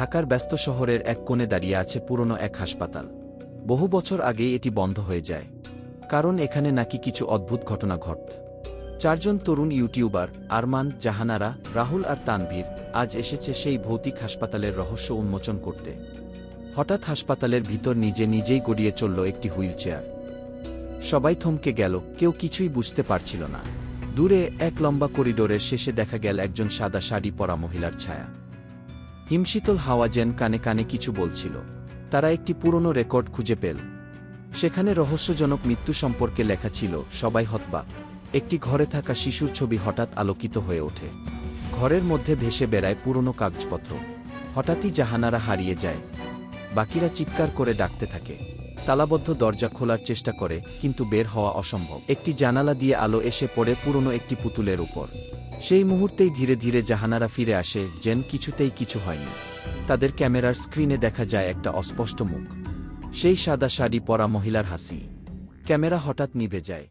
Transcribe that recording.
ঢাকার ব্যস্ত শহরের এক কোণে দাঁড়িয়ে আছে পুরনো এক হাসপাতাল। বহু বছর আগেই এটি বন্ধ হয়ে যায়। কারণ এখানে নাকি কিছু অদ্ভুত ঘটনা ঘট। চারজন তরুণ ইউটিউবার, আরমান, জাহানারা, রাহুল আর তানভীর, আজ এসেছে সেই ভৌতিক হাসপাতালের রহস্য উন্মোচন করতে। হঠাৎ হাসপাতালের ভিতর নিজে নিজেই গড়িয়ে চলল একটি হুইল চেয়ার সবাই থমকে গেল, কেউ কিছুই বুঝতে পারছিল না। দূরে এক লম্বা করিডোরের শেষে দেখা গেল একজন সাদা শাড়ি পরা মহিলার ছায়া। হিমশীতল হাওয়া যেন কানে কানে কিছু বলছিল। তারা একটি পুরনো রেকর্ড খুঁজে পেল। সেখানে রহস্যজনক মৃত্যু সম্পর্কে লেখা ছিল, সবাই হতবা। একটি ঘরে থাকা শিশুর ছবি হঠাৎ আলোকিত হয়ে ওঠে। ঘরের মধ্যে ভেসে বেড়ায় পুরনো কাগজপত্র। হঠাৎই জাহানারা হারিয়ে যায়। বাকিরা চিৎকার করে ডাকতে থাকে। তালাবদ্ধ দরজা খোলার চেষ্টা করে, কিন্তু বের হওয়া অসম্ভব। একটি জানালা দিয়ে আলো এসে পড়ে পুরনো একটি পুতুলের উপর। সেই মুহূর্তেই ধীরে ধীরে জাহানারা ফিরে আসে যেন কিছুতেই কিছু হয়নি। তাদের ক্যামেরার স্ক্রিনে দেখা যায় একটা অস্পষ্ট মুখ। সেই সাদা শাড়ি পরা মহিলার হাসি। ক্যামেরা হঠাৎ নিভে যায়।